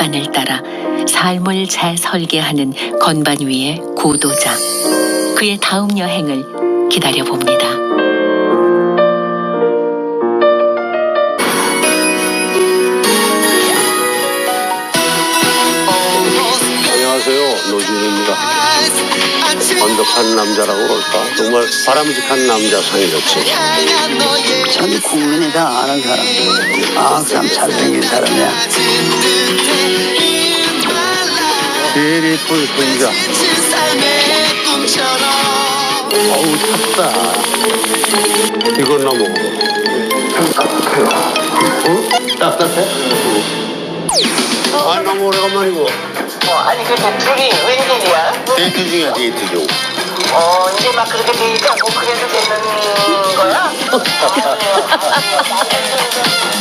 앞반을 따라 삶을 재설계하는 건반 위의 구도자. 그의 다음 여행을 기다려 봅니다. 안녕하세요. 노준입니다. 완벽한 남자라고 그럴까? 정말 바람직한 남자 상이 었어요 전 국민이 다 아는 사람. 아, 참 잘생긴 사람이야. 제일 예쁜 손자. 어우, 탔다. 이건 나 먹어. 어? 따뜻해? 아, 너무 오래간만이고. 어, 아니 근데 둘이 웬일이야? 데이트 중이야, 데이트 중. 어 이제 막 그렇게 데이트하고 그래도 되는 ハハハハ。